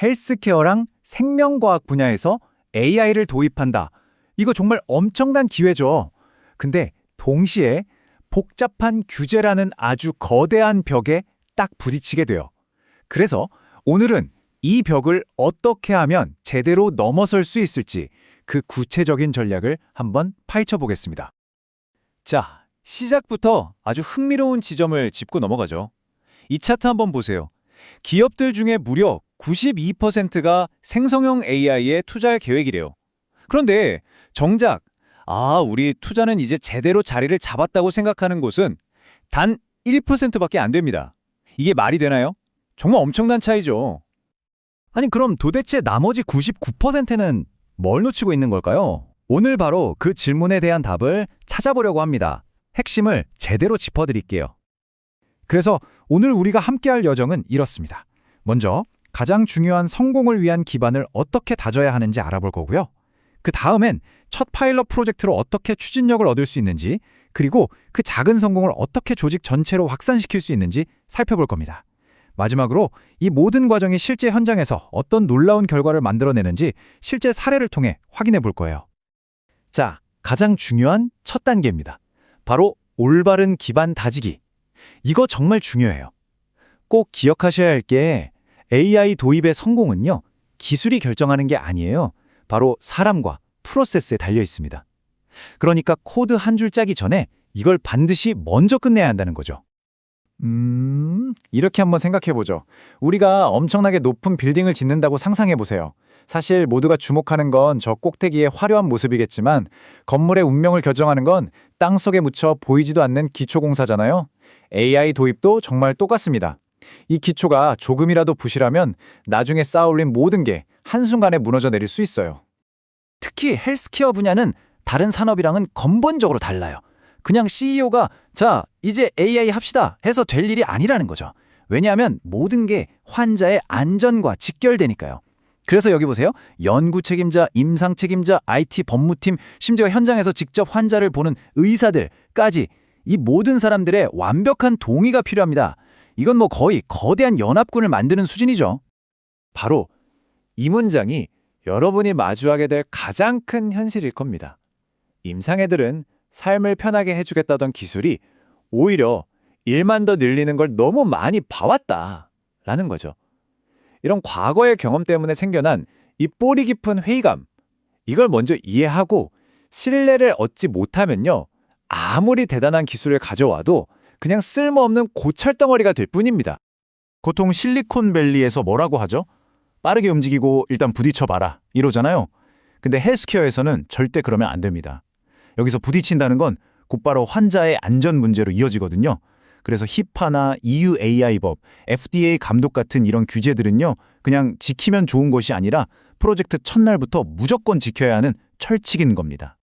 헬스케어랑 생명과학 분야에서 AI를 도입한다. 이거 정말 엄청난 기회죠. 근데 동시에 복잡한 규제라는 아주 거대한 벽에 딱 부딪히게 돼요. 그래서 오늘은 이 벽을 어떻게 하면 제대로 넘어설 수 있을지 그 구체적인 전략을 한번 파헤쳐 보겠습니다. 자, 시작부터 아주 흥미로운 지점을 짚고 넘어가죠. 이 차트 한번 보세요. 기업들 중에 무려 92%가 생성형 AI에 투자할 계획이래요. 그런데 정작 아, 우리 투자는 이제 제대로 자리를 잡았다고 생각하는 곳은 단 1%밖에 안 됩니다. 이게 말이 되나요? 정말 엄청난 차이죠. 아니 그럼 도대체 나머지 99%는 뭘 놓치고 있는 걸까요? 오늘 바로 그 질문에 대한 답을 찾아보려고 합니다. 핵심을 제대로 짚어드릴게요. 그래서 오늘 우리가 함께할 여정은 이렇습니다. 먼저 가장 중요한 성공을 위한 기반을 어떻게 다져야 하는지 알아볼 거고요. 그 다음엔 첫 파일럿 프로젝트로 어떻게 추진력을 얻을 수 있는지, 그리고 그 작은 성공을 어떻게 조직 전체로 확산시킬 수 있는지 살펴볼 겁니다. 마지막으로 이 모든 과정이 실제 현장에서 어떤 놀라운 결과를 만들어내는지 실제 사례를 통해 확인해 볼 거예요. 자, 가장 중요한 첫 단계입니다. 바로 올바른 기반 다지기. 이거 정말 중요해요. 꼭 기억하셔야 할 게 AI 도입의 성공은요, 기술이 결정하는 게 아니에요. 바로 사람과 프로세스에 달려 있습니다. 그러니까 코드 한 줄 짜기 전에 이걸 반드시 먼저 끝내야 한다는 거죠. 음, 이렇게 한번 생각해 보죠. 우리가 엄청나게 높은 빌딩을 짓는다고 상상해 보세요. 사실 모두가 주목하는 건 저 꼭대기의 화려한 모습이겠지만 건물의 운명을 결정하는 건 땅속에 묻혀 보이지도 않는 기초공사잖아요. AI 도입도 정말 똑같습니다. 이 기초가 조금이라도 부실하면 나중에 쌓아올린 모든 게 한순간에 무너져 내릴 수 있어요. 특히 헬스케어 분야는 다른 산업이랑은 근본적으로 달라요. 그냥 CEO가 자, 이제 AI 합시다 해서 될 일이 아니라는 거죠. 왜냐하면 모든 게 환자의 안전과 직결되니까요. 그래서 여기 보세요. 연구 책임자, 임상 책임자, IT 법무팀, 심지어 현장에서 직접 환자를 보는 의사들까지 이 모든 사람들의 완벽한 동의가 필요합니다. 이건 뭐 거의 거대한 연합군을 만드는 수준이죠. 바로 이 문장이 여러분이 마주하게 될 가장 큰 현실일 겁니다. 임상애들은 삶을 편하게 해주겠다던 기술이 오히려 일만 더 늘리는 걸 너무 많이 봐왔다 라는 거죠. 이런 과거의 경험 때문에 생겨난 이 뿌리 깊은 회의감, 이걸 먼저 이해하고 신뢰를 얻지 못하면요. 아무리 대단한 기술을 가져와도 그냥 쓸모없는 고철덩어리가 될 뿐입니다. 보통 실리콘밸리에서 뭐라고 하죠? 빠르게 움직이고 일단 부딪혀봐라 이러잖아요. 근데 헬스케어에서는 절대 그러면 안 됩니다. 여기서 부딪힌다는 건 곧바로 환자의 안전 문제로 이어지거든요. 그래서 히파나 EU AI법, FDA 감독 같은 이런 규제들은요. 그냥 지키면 좋은 것이 아니라 프로젝트 첫날부터 무조건 지켜야 하는 철칙인 겁니다.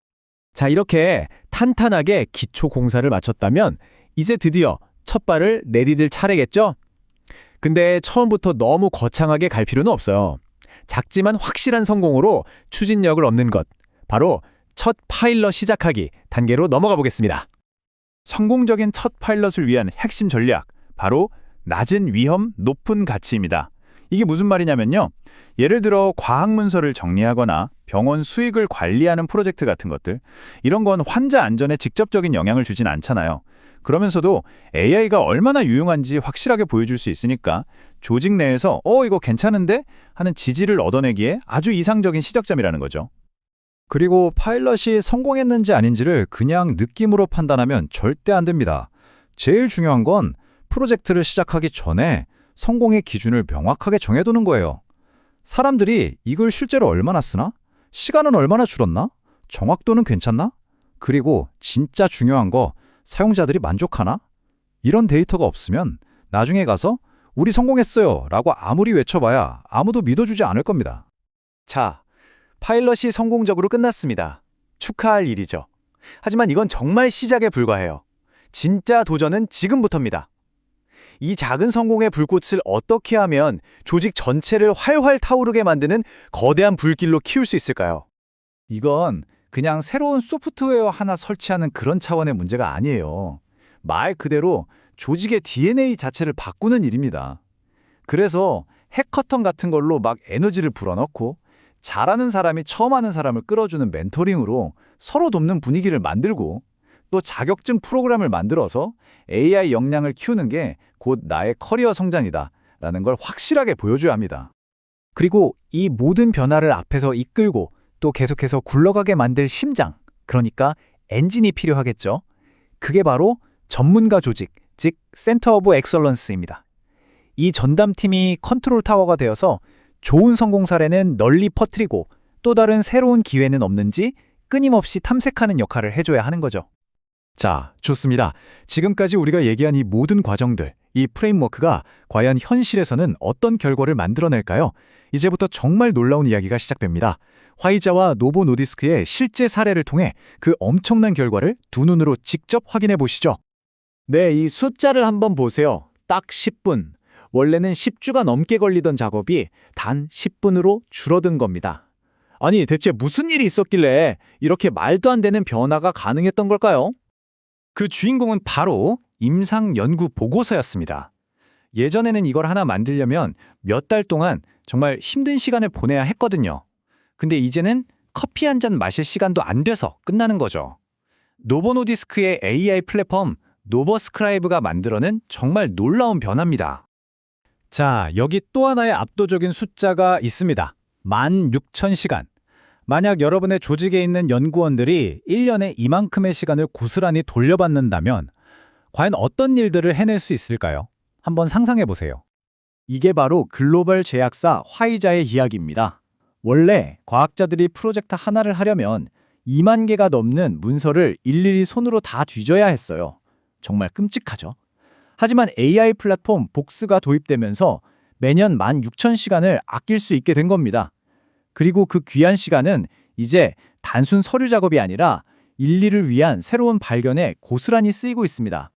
자, 이렇게 탄탄하게 기초 공사를 마쳤다면 이제 드디어 첫 발을 내디딜 차례겠죠? 근데 처음부터 너무 거창하게 갈 필요는 없어요. 작지만 확실한 성공으로 추진력을 얻는 것. 바로 첫 파일럿 시작하기 단계로 넘어가 보겠습니다. 성공적인 첫 파일럿을 위한 핵심 전략, 바로 낮은 위험, 높은 가치입니다. 이게 무슨 말이냐면요. 예를 들어 과학 문서를 정리하거나 병원 수익을 관리하는 프로젝트 같은 것들, 이런 건 환자 안전에 직접적인 영향을 주진 않잖아요. 그러면서도 AI가 얼마나 유용한지 확실하게 보여줄 수 있으니까 조직 내에서 어, 이거 괜찮은데? 하는 지지를 얻어내기에 아주 이상적인 시작점이라는 거죠. 그리고 파일럿이 성공했는지 아닌지를 그냥 느낌으로 판단하면 절대 안 됩니다. 제일 중요한 건 프로젝트를 시작하기 전에 성공의 기준을 명확하게 정해두는 거예요. 사람들이 이걸 실제로 얼마나 쓰나? 시간은 얼마나 줄었나? 정확도는 괜찮나? 그리고 진짜 중요한 거 사용자들이 만족하나? 이런 데이터가 없으면 나중에 가서 우리 성공했어요 라고 아무리 외쳐봐야 아무도 믿어주지 않을 겁니다. 자, 파일럿이 성공적으로 끝났습니다. 축하할 일이죠. 하지만 이건 정말 시작에 불과해요. 진짜 도전은 지금부터입니다. 이 작은 성공의 불꽃을 어떻게 하면 조직 전체를 활활 타오르게 만드는 거대한 불길로 키울 수 있을까요? 이건 그냥 새로운 소프트웨어 하나 설치하는 그런 차원의 문제가 아니에요. 말 그대로 조직의 DNA 자체를 바꾸는 일입니다. 그래서 해커턴 같은 걸로 막 에너지를 불어넣고 잘하는 사람이 처음 하는 사람을 끌어주는 멘토링으로 서로 돕는 분위기를 만들고 또 자격증 프로그램을 만들어서 AI 역량을 키우는 게 곧 나의 커리어 성장이다 라는 걸 확실하게 보여줘야 합니다. 그리고 이 모든 변화를 앞에서 이끌고 또 계속해서 굴러가게 만들 심장, 그러니까 엔진이 필요하겠죠. 그게 바로 전문가 조직, 즉 센터 오브 엑설런스입니다. 이 전담팀이 컨트롤 타워가 되어서 좋은 성공 사례는 널리 퍼뜨리고 또 다른 새로운 기회는 없는지 끊임없이 탐색하는 역할을 해줘야 하는 거죠. 자, 좋습니다. 지금까지 우리가 얘기한 이 모든 과정들, 이 프레임워크가 과연 현실에서는 어떤 결과를 만들어낼까요? 이제부터 정말 놀라운 이야기가 시작됩니다. 화이자와 노보 노디스크의 실제 사례를 통해 그 엄청난 결과를 두 눈으로 직접 확인해 보시죠. 네, 이 숫자를 한번 보세요. 딱 10분. 원래는 10주가 넘게 걸리던 작업이 단 10분으로 줄어든 겁니다. 아니, 대체 무슨 일이 있었길래 이렇게 말도 안 되는 변화가 가능했던 걸까요? 그 주인공은 바로 임상 연구 보고서였습니다. 예전에는 이걸 하나 만들려면 몇 달 동안 정말 힘든 시간을 보내야 했거든요. 근데 이제는 커피 한 잔 마실 시간도 안 돼서 끝나는 거죠. 노보노디스크의 AI 플랫폼 노버스크라이브가 만들어낸 정말 놀라운 변화입니다. 자, 여기 또 하나의 압도적인 숫자가 있습니다. 16,000시간. 만약 여러분의 조직에 있는 연구원들이 1년에 이만큼의 시간을 고스란히 돌려받는다면 과연 어떤 일들을 해낼 수 있을까요? 한번 상상해 보세요. 이게 바로 글로벌 제약사 화이자의 이야기입니다. 원래 과학자들이 프로젝트 하나를 하려면 2만 개가 넘는 문서를 일일이 손으로 다 뒤져야 했어요. 정말 끔찍하죠. 하지만 AI 플랫폼 복스가 도입되면서 매년 16,000시간을 아낄 수 있게 된 겁니다. 그리고 그 귀한 시간은 이제 단순 서류 작업이 아니라 인리를 위한 새로운 발견에 고스란히 쓰이고 있습니다.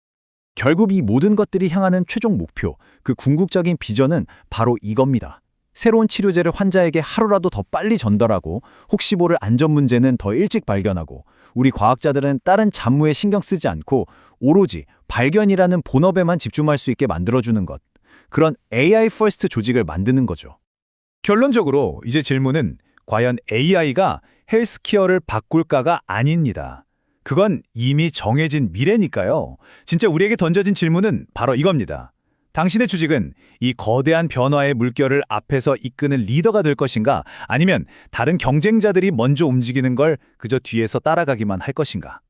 결국 이 모든 것들이 향하는 최종 목표, 그 궁극적인 비전은 바로 이겁니다. 새로운 치료제를 환자에게 하루라도 더 빨리 전달하고 혹시 모를 안전 문제는 더 일찍 발견하고 우리 과학자들은 다른 잡무에 신경 쓰지 않고 오로지 발견이라는 본업에만 집중할 수 있게 만들어주는 것. 그런 AI 퍼스트 조직을 만드는 거죠. 결론적으로 이제 질문은 과연 AI가 헬스케어를 바꿀까가 아닙니다. 그건 이미 정해진 미래니까요. 진짜 우리에게 던져진 질문은 바로 이겁니다. 당신의 주직은 이 거대한 변화의 물결을 앞에서 이끄는 리더가 될 것인가? 아니면 다른 경쟁자들이 먼저 움직이는 걸 그저 뒤에서 따라가기만 할 것인가?